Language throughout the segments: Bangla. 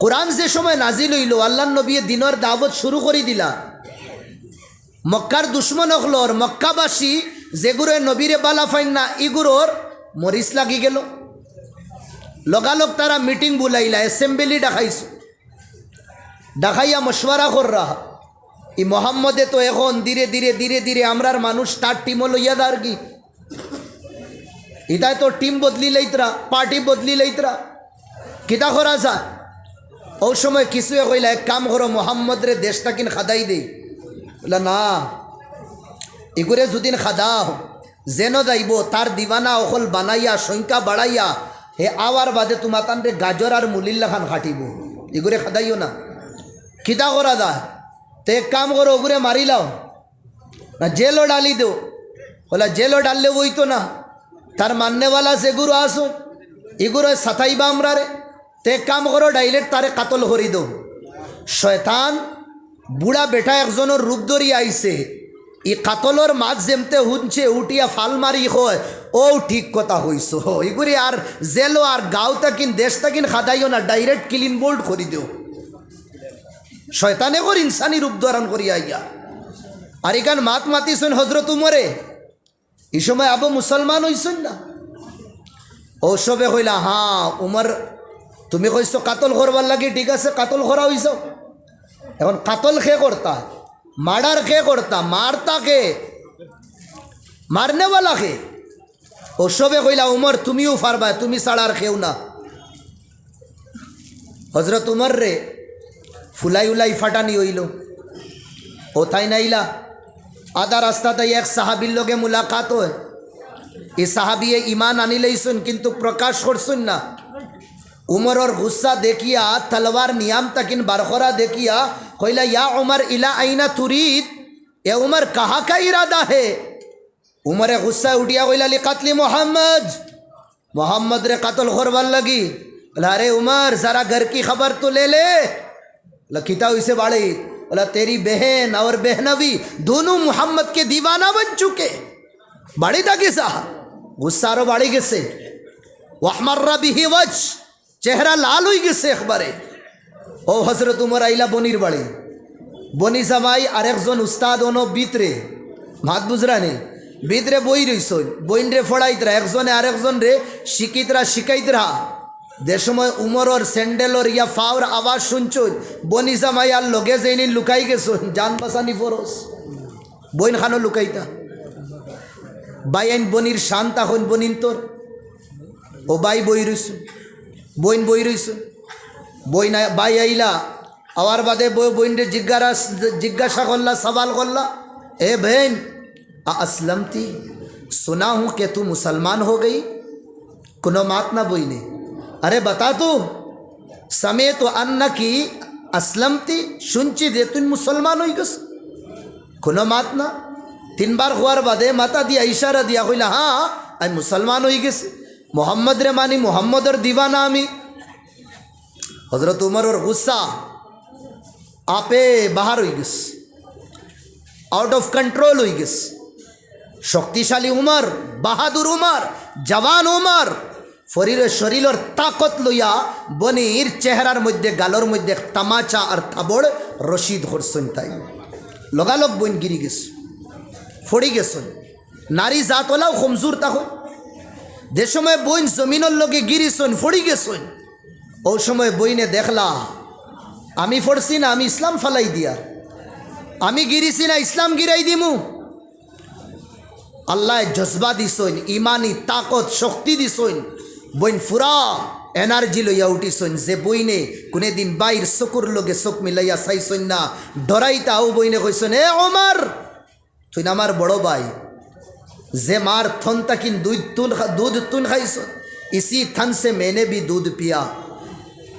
কোরআন যে সময় নাজিল হইল আল্লাহ নবী দিনের দাওয়াত শুরু করে দিলা। মক্কার দুশ্মন হলর মক্কাবাসী যেগুলোর নবীরে বালা ফাইন না ইগুলোর মরিচ লাগি গেল। লগালগ তারা মিটিং বুলাইলা, অ্যাসেম্বলি ডাকাইছ। ডাকাইয়া মশওয়ারা কর রাহা ই মোহাম্মদে তো এখন ধীরে ধীরে ধীরে ধীরে আমরার মানুষ, তার টিম লইয়া দার কি? ইতায় তো টিম বদলি লইতরা, পার্টি বদলি লইতরা। কিতা করা যায়? ও সময় কিছুয়ে কইলা এক কাম করো মোহাম্মদ রে দেশটা কিন খাদাই দেই। বলে, না, এগুরে যদিন খাদাও, যেন যাইব, তার দিবানা অকল বানাইয়া, সংখ্যা বাড়াইয়া, হে আওয়ার বাদে তোমার তানরে গাজর আর মুলিল্লা খান খাটিব। এগুরে খাদাইও না। কিতা করা যায়। তো এক কাম করো, ওগুরে মারিলাও না, জেলও ডালি দেও। বলা, জেলও ডাললে বইতো না। তার মান্যওয়ালা সেগুলো আসো এগুলো সাথাইবা আমরা রে তো কাম করো ডাইরেক্ট তারে কাতল করি দো শয়তান, বুড়া বেটা একজনের রূপ ধরি আইছে। ই কাতলর মাছ যেমতে হুনছে, উঠিয়া ফাল মারি হয় ও ঠিক কথা হইস এগুলি আর জেলো আর গাঁও তাকিন, দেশ তাকিন খাদাইও না ডাইরেক্ট ক্লিন বোল্ড করি দেও। শয়তানে কর ইনসানি রূপ ধারণ করিয়া আইয়া। আর এখান মাত মাতিছেন হজরত উমরে এই সময় আবু মুসলমান হইছেন না? ও সবে কইলা হ্যাঁ উমর তুমি কইছো কাতল করবার লাগে ঠিক আছে, কাতল করা হইছ এখন কাতল খে করতা মার্ডার খে করতা মারতা কে? মারনেওয়ালা খে ও সবে কইলা উমর তুমিও ফারবা তুমি ছাড়ার খেও না। হজরত উমর রে ফুলাই উলাই ফাটানি হইল ও তাই নাইলা। আধা রাস্তাতে এক সাহাবির লগে মুলাকাত হয়। এই সাহাবিয়ে ইমান আনি লইছুন কিন্তু প্রকাশ করছুন না। عمر اور غصہ دیکھیا، تلوار نیام تک ان برخورہ دیکھیا کوئلہ یا عمر، الا آئینہ ترید؟ اے عمر، کہاں کا ارادہ ہے؟ عمر غصہ اٹھیا کوئلہ قتل محمد۔ محمد رے قتل خوربل لگی۔ بولا ارے عمر، ذرا گھر کی خبر تو لے لے۔ لکھتا اسے باڑی اللہ تیری بہن اور بہنوی دونوں محمد کے دیوانہ بن چکے۔ باڑی تھا کیسا غصہ رو باڑی کسے؟ وحمر ربی ہی وچ চেহারা লাল হয়ে গেছে একবারে। ও হজরত উমর আইলা বনির বাড়ি। বনি জামাই আরেকজন উস্তাদ অন বিতরে মাত বুঝরানি বিতরে বই রইছই বইন রে ফড়াইতরা, একজনে আরেকজন রে শিকিতরা, শিকাইতরা। যে সময় উমরর স্যান্ডেলর ইয়া ফাওর আওয়াজ শুনছুন বনি জামাই আর লগে যেইনি লুকাই গেছুন জান বাসানি ফরস বইন খানো লুকাইতা বাইন বনির শান তখন বনিন তোর। ও বাই বই রইছ। বইন বই রইছে বই না বাই আইলা। আওয়ার বাদে বই বইনরে জিজ্ঞারা জিজ্ঞাসা করলা সবাল করলা। এ বেন আসলামতি সোনা হু কে তু মুসলমান হো গই? কোনো মাত না বই নে আরে বতা তো, সমে তো আন্না কি আসলামতি, শুনছি দে তুই মুসলমান হই গেস। কোনো মাত না। তিনবার হওয়ার বাদে মাতা দিয়া ইশারা দিয়া কইলা হা আমি মুসলমান হই গেছি। মোহাম্মদ রে মানি মোহাম্মদর দিবানা আমি হজরত উমরের গুসা আপে বাহার হয়ে গেছে আউট অফ কন্ট্রোল হয়ে গেছে শক্তিশালী উমর বাহাদুর উমর জওয়ান উমর শরীরের শরীরের তাকত লইয়া বনির চেহারার মধ্যে গালর মধ্যে তামাচা আর থাবড় রশিদ হরসন তাই লগালগ বইন গিরি গেছ ফড়ি গেছন নারী জাতলাও কমজোর তখন যে সময় বইন জমিনের লগে গিরিছন ফড়ি গেছন ও সময় বইনে দেখলা, আমি ফড়ছি না, আমি ইসলাম ফালাই দিয়া। আমি গিরিছি না, ইসলাম গিরাই দিমু। আল্লাহ জজবা দিছইন ইমানি তাকত, শক্তি দিছইন বইন ফুরা এনার্জি লইয়া উঠিছইন যে বইনে কোনে দিন বাইর চকুর লগে চোখ মিলাইয়া চাইছইন না, ডরাইতা ও বইনে কইছন এ ওমার, তুই আমার বড় ভাই। যে মার থন তাকিন দুধ তুন দুধ তুন খাইছ ইসি থন সে মেনে भी दूध पिया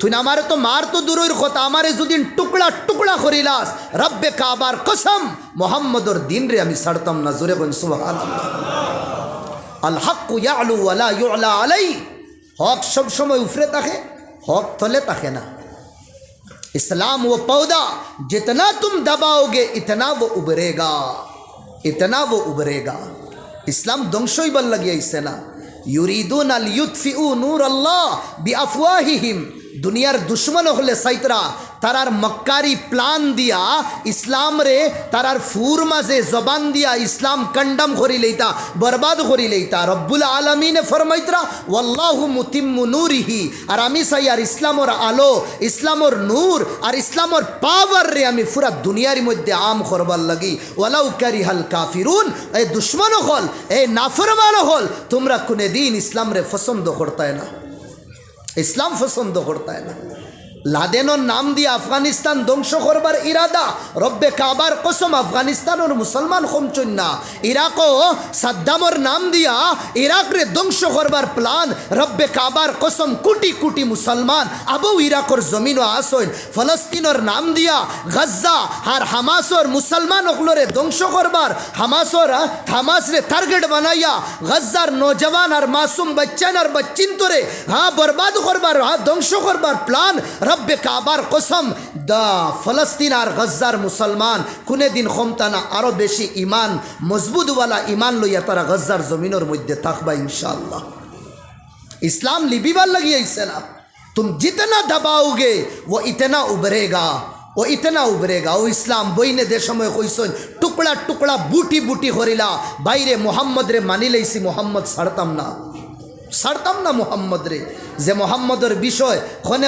তুই আমারে তো মার তো দূরের কথা আমারে যদি টুকরা টুকরা করিলাস রব্বে কাবার কসম মোহাম্মদর দিন রে আমি ছাড়তাম না জোরে কোন সুবহান আল হক ইয়ালু ওয়ালা ইউলা আলাই হক সব সময় উফরে থাকে হক তলে থাকে না इस्लाम वो पौधा जितना तुम दबाओगे इतना वो उभरेगा इतना वो उभरेगा ইসলাম ধ্বংসই ভালো লাগিয়েছে না। ইউরিদুন আল ইউৎফিউ নূর আল্লাহ বি আফওয়াহিহিম দুনিয়ার দুশ্মন হলে সাইতরা তারার মক্কারি প্লান দিয়া ইসলাম রে, তারার ফুর মাঝে জবান দিয়া ইসলাম কন্ডম করি লইতা, বরবাদ করি লইতা, রব্বুল আলমিনে ফরমাইতরা, ওয়াল্লাহু মুতিম্মু নূরিহি, আর আমি চাই আর ইসলামর আলো, ইসলামর নূর, আর ইসলামর পাওয়ার রে আমি পুরা দুনিয়ার মধ্যে আম করবার লাগি। ওয়ালাউ কারি হাল কাফিরুন, এ দুশ্মন হল, এ নাফরমান হল, তোমরা কোনে দিন ইসলাম রে পছন্দ করতায় না। ইসলাম পছন্দ করতায় না। লাদেনর নাম দিয়ে আফগানিস্তান ধ্বংস করবার ইরাদা। রব্বে কাবার কসম, আফগানিস্তানের মুসলমান কমচন না ইরাকও সাদ্দামর নাম দিয়া ইরাকরে ধ্বংস করবার প্লান রব্বে কাবার কসম, কোটি কোটি মুসলমান আবু ইরাকর জমিনও আসইন ফলস্তিনের নাম দিয়া গজ্জা আর হামাসর মুসলমান ওগুলোরে ধ্বংস করবার, হামাসর, হামাসরে টার্গেট বানাইয়া গজ্জার নৌজওয়ান আর মাসুম বচ্চান আর বচ্চিন তোরে হ্যাঁ বরবাদ করবার হ্যাঁ ধ্বংস করবার প্লান রব্বে কাবার কসম দা ফলস্তিন আর গজ্জার মুসলমান কোনে দিন ক্ষমতানা আরও বেশি ইমান মজবুতওয়ালা ইমান লইয়া তারা গজ্জার জমিনের মধ্যে থাকবা ইনশাআল্লাহ इस्लाम लिबीवाल लगी है इससे ना तुम जितना दबाओगे वो इतना उभरेगा वो इतना उभरेगा वो इस्लाम বইনে দে সময় কইসন টুকরা টুকরা বুটি বুটি করিলা বাইরে মোহাম্মদ রে মানি লইছি মোহাম্মদ ছাড়তাম না সারতাম না মোহাম্মদ রে। যে মোহাম্মদর বিষয়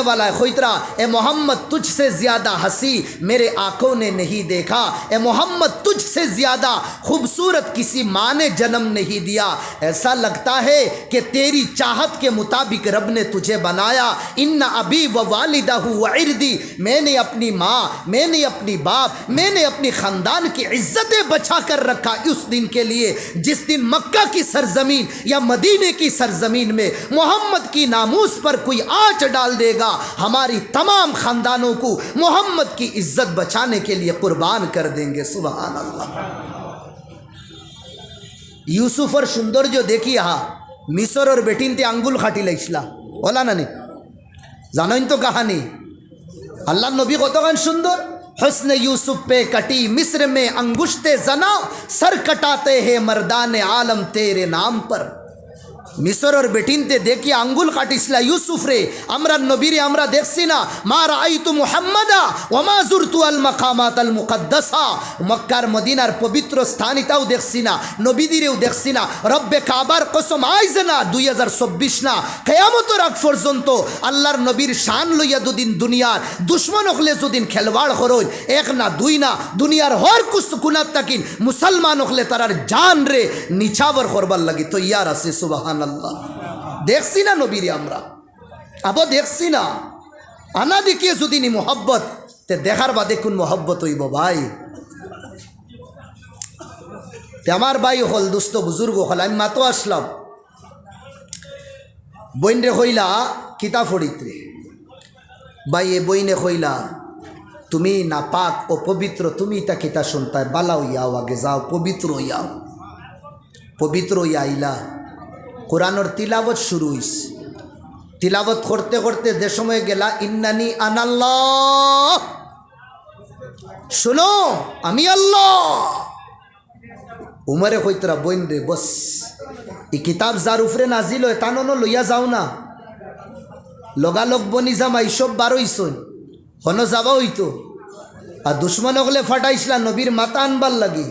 والا خویترہ اے محمد تجھ سے زیادہ হাসি میرے آنکھوں نے نہیں دیکھا اے محمد تجھ سے زیادہ خوبصورت کسی ماں نے جنم نہیں دیا ایسا لگتا ہے کہ تیری چاہت کے مطابق رب نے تجھے بنایا। ان عَبِي وَوَالِدَهُ والدہ میں نے اپنی ماں، میں نے اپنی باپ، میں نے اپنی خاندان کی عزتیں بچا کر رکھا اس دن کے لیے۔ جس دن مکہ کی سرزمین یا مدینے کی سرزمین زمین میں محمد کی ناموس پر کوئی آچ ڈال دے گا، ہماری تمام خاندانوں کو محمد کی عزت بچانے کے لیے قربان کر دیں گے، سبحان اللہ۔ یوسف اور شندر جو دیکھی یہاں مصر اور بیٹین ہا মিশর ওর বেটিনতে আঙ্গুল খাটি লাইছিলা ওলা নানি জানোই তো কাহানি আল্লাহ নবী কতখান সুন্দর حسن یوسف پہ کٹی مصر میں انگشتے زنا، سر کٹاتے ہیں مردان عالم تیرے نام پر۔ पर মিশরের বেটিনতে দেখি আঙ্গুল কাটিসলা ইউসুফ রে, আমরা নবীরে আমরা দেখছি না। মা রাইতু মুহাম্মাদা ওমা জুরতু আল মাকামাত আল মুকদ্দাসা। মক্কার মদিনার পবিত্র স্থান এটাও দেখছি না, নবীদিরেও দেখছি না। রব্বে কাবার কসম আইজ না দুই হাজার চব্বিশ না, কেয়ামতর আগ পর্যন্ত আল্লাহর নবীর শান লইয়া দুদিন দুনিয়ার দুশ্মন হলে যদিন খেলওয়াড় হরই, এক না দুই না, দুনিয়ার হর কুস কুনাত তাকিন মুসলমান হলে তারার জান রে নিছাবর করবার লাগি তো ইয়ার আছে সুবাহান আল্লাহ দেখছি না নবীরে আমরা। আবার দেখছি না। আনা দেখিয়ে যদি নি মোহব্বত, তে দেখার বাদে কোন মোহব্বত হইব ভাই? আমার ভাই হল দুস্থ বুজুর্গ হল, আমি মাতো আসলাম। বইনরে হইলা কিতা ফড়িত্রে ভাই, এ বইনে হইলা, তুমি না পাক ও পবিত্র, তুমি তা কিতা শুনতায় বালাও ইয়াও আগে যাও, পবিত্র ইয়াও পবিত্র আইলা। কোরআনর তিলাবত শুরু হইস তিলাবত করতে করতে যে সময় গেলা, ইন্নানি আনাল্লাহ। শোনো, আমি আল্লাহ। উমরে কইতরা বইন রে, বস, এই কিতাব যার উপরে নাজিল হয় তানো লইয়া যাও না। লগালগ বনি যাম এইসব বারোইছন হন যাবা হইতো। আর দুশ্মন হলে ফাটাইছিলা, নবীর মাতা আনবার লাগি।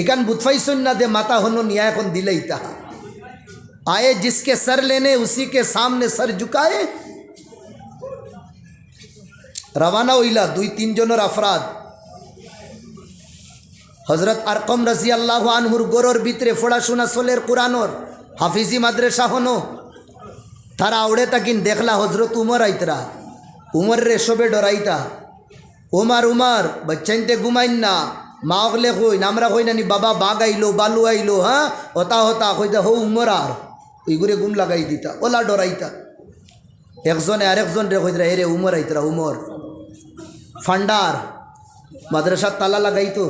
এখান বুথফাইছন না দে মাতা হন নিয়া এখন দিলেই তাহা। आए जिसके सर लेने उसी के सामने सर झुकाए রওয়ানা হইলা দুই তিনজনের আফরাদ হজরত আরকম রাজি আল্লাহ আনহুর গোরর ভিতরে পড়াশোনা সোলের কোরআনর হাফিজি মাদ্রাসা হনো তারা আউড়ে তাকিন দেখলা হজরত উমর আইতরা উমর রে সবে ডরাইতা উমার উমার বাচ্চাইতে ঘুমাইন না মা অগলে কইন আমরা কই নানি বাবা বাঘ আইলো বালু আইলো হ্যাঁ হতা হতা কইতা হো উমর আর ওইগুরে গুম লাগাই দিতা, ওলা ডরাইতা। একজনে আরেকজন রে কইতরা এরে উমর আইতরা উমর। ফান্ডার, মাদ্রাসার তালা লাগাইতো।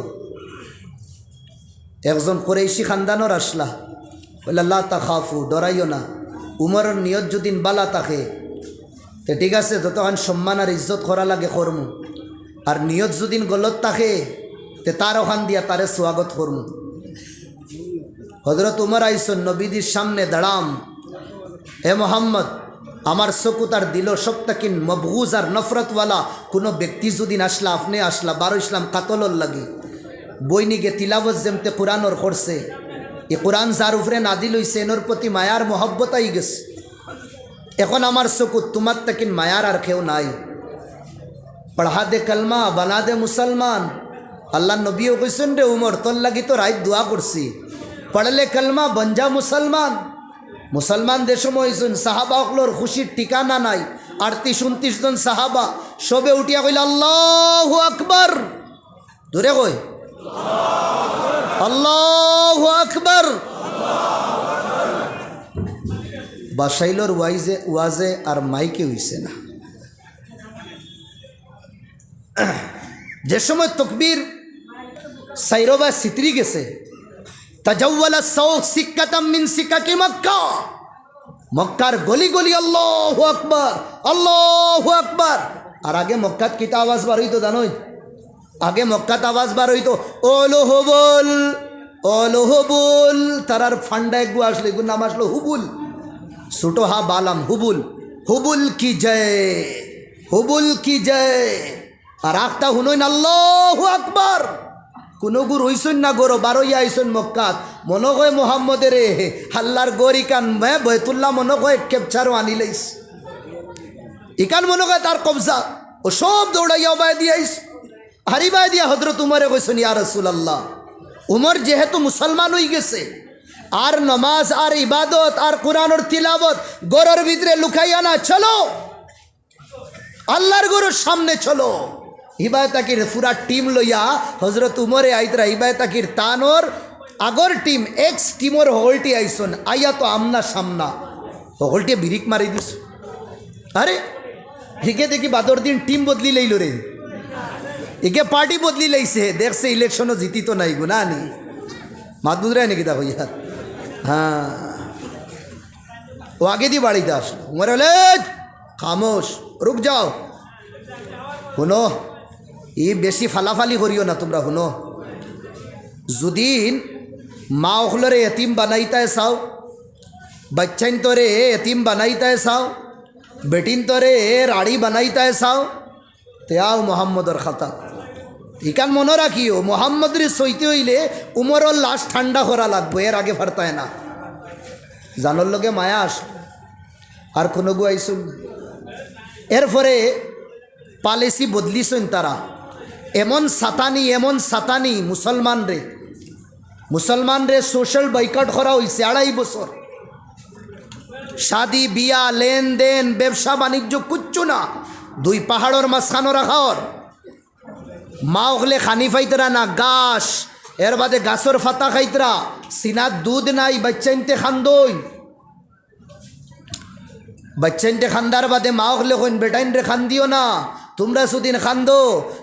একজন কোরেশি খানদানোর আসলা বলে আল্লাহ তা খাফু ডরাইও না। উমরের নিয়ত যদি বালা থাকে, তে ঠিক আছে যতক্ষণ সম্মান আর ইজ্জত করা লাগে কর্ম। আর নিয়ত যদি গলত থাকে, তে তার ওখান দিয়া তারে স্বাগত করম। হজরত উমর আইসন নবীদির সামনে দাঁড়াম। হে মোহাম্মদ, আমার চকুত আর দিল সপ্তাকিন মবগুজ আর নফরতওয়ালা। কোনো ব্যক্তি যদি আসলা আপনি আসলা বারো ইসলাম কাতলর লাগে। বইনিগে তিলাবত যেমতে কোরআনর করছে। এ কোরআন যার উপরে নাদি লইছে এনোর প্রতি মায়ার মহব্বত আই গেছে। এখন আমার চকুত তোমার তাকিন মায়ার আর কেউ নাই। পড়া দে কলমা, বানা দে মুসলমান। আল্লাহ নবীও কইসেন রে উমর, তোর লাগি তো রায় দোয়া করছি। পড়লে কলমা বঞ্জা মুসলমান। মুসলমান দেশম হয়েছেন সাহাবা অকলোর খুশির ঠিকানা নাই। আটত্রিশ, উনত্রিশ জন সাহাবা, সবে উঠিয়া কইল, আল্লাহ আকবর। দূরে কই আল্লাহ আকবর। বাসাইলোর ওয়াইজে, ওয়াজে আর মাইকে হইছে না। যে সময় তকবীর সাইরোবা সিতরি গেছে তাজাওয়ালা সৌখ সিক্কাতাম মিন সিক্কা মক্কা। মক্কার গলি গলি আল্লাহ আকবর আল্লাহ আকবর। আর আগে মক্কাত কিতা আওয়াজ বার হইতো জানোই? আগে মক্কাত আওয়াজ বার হইতো ওলো হবল ওলো হবুল তারার ফান্ডা একগু আসলো, এগুর নাম আসলো হুবুল। ছোটো হা বালাম, হুবুল। হুবুল কি জয়, হুবুল কি জয়। আর আখটা হুনইন, আল্লাহ আকবর। কোনো গুর হইসন না গরো, বারোই আইসন মক্কাত। মনে কয় মোহাম্মদের হাল্লার গরি কান মে বৈতুল্লাহ মনে কয় কেপচারও আনি লাইস। ইকান মনে কয় তার কবজা। ও সব দৌড়াইয়া বাই দিয়াইস হারিবাই দিয়া হজরত উমরে কইসন ইয়া রসুল আল্লাহ উমর যেহেতু মুসলমান হয়ে গেছে, আর নমাজ, আর ইবাদত, আর কোরআনর তিলাবত গরর ভিতরে লুকাইয়া না, চলো। আল্লাহর গরুর সামনে চলো। হিবায় তাকির টিম লইয়া হজরত উমরে আইতরা হিবায় তাকির তানোর আগর টিম, এক্স টিমর হলটি আইসন, আইয়া তো আমনা সামনা। হলটি বিরিক মারি দিস। আরে হিকে দেখি বাদর দিন টিম বদলি লইল রে। একে পার্টি বদলি লাইছে, দেখছে ইলেকশনও জিতি তো নাই গুনা নি মাদুদরাই নাকি দেখো ইয়ার হ্যাঁ। ও আগে দিয়ে বাড়িতে আসলো। উমরে খামোশ, রুক যাও। শুনো ই বেশি ফালাফালি করিও না তোমরা, শুনো। যদি মা ওখলরে এতিম বানাইতায় চাও, বাচ্চাইন তোরে এতিম বানাইতায় চাও, বেটিন তোরে রাড়ি বানাইতায় চাও, তেয়াও মোহাম্মদর খাতা ইকান মনে রাখিও মোহাম্মদের সইতে হইলে উমরর লাশ ঠান্ডা করা লাগবো এর আগে ফারতায় না। জানোর লগে মায়া আস আর কোনো গু এরপরে পালেসি বদলিছেন তারা এমন সাতানি এমন সাতানি মুসলমান রে। মুসলমান রে সোশ্যাল বৈকট করা হয়েছে আড়াই বছর। শাদি, বিয়া, লেনদেন, ব্যবসা, বাণিজ্য, কুচ্ছু না। দুই পাহাড়র মাঝখানো রাখার মা ওখলে খানি ফাইতরা না, গাছ। এর বাদে গাছর ফাতা খাইতরা। সিনাত দুধ নাই বাচ্চাইনতে খান্দই বাচ্চাইনতে খান্দার বাদে মা ওখলে কইন বেটাইন রে খান দিও না। তোমরা সুদিন খান্দো,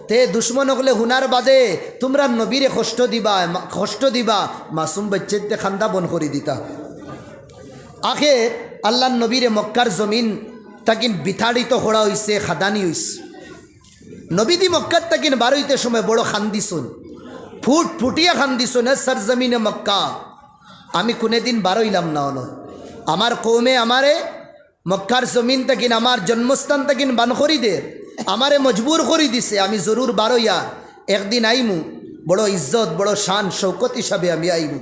তে দুশ্মন ওখলে হুনার বাদে, তোমরা নবীরে কষ্ট দিবা কষ্ট দিবা, মাসুম বাচ্চাইনতে খান্দা বন করে দিতা। আখে আল্লাহ নবীরে মক্কার জমিন তাকিন বিতাড়িত করা হইছে, খাদানি হইছে। নবীদি মক্কার তাকিন বারোইতে সময় বড় খান্দিছুন। ফুট ফুটিয়া খান্দিছুন, এ সরজমিনে মক্কা। আমি কোনে দিন বারোইলাম না অন। আমার কৌমে আমারে মক্কার জমিন তাকিন, আমার জন্মস্থান তাকিন বান করি দে। আমারে মজবুর করি দিছে, আমি জরুর বারোইয়া একদিন আইমু, বড় ইজ্জত, বড় শান শৌকত হিসাবে আমি আইমু।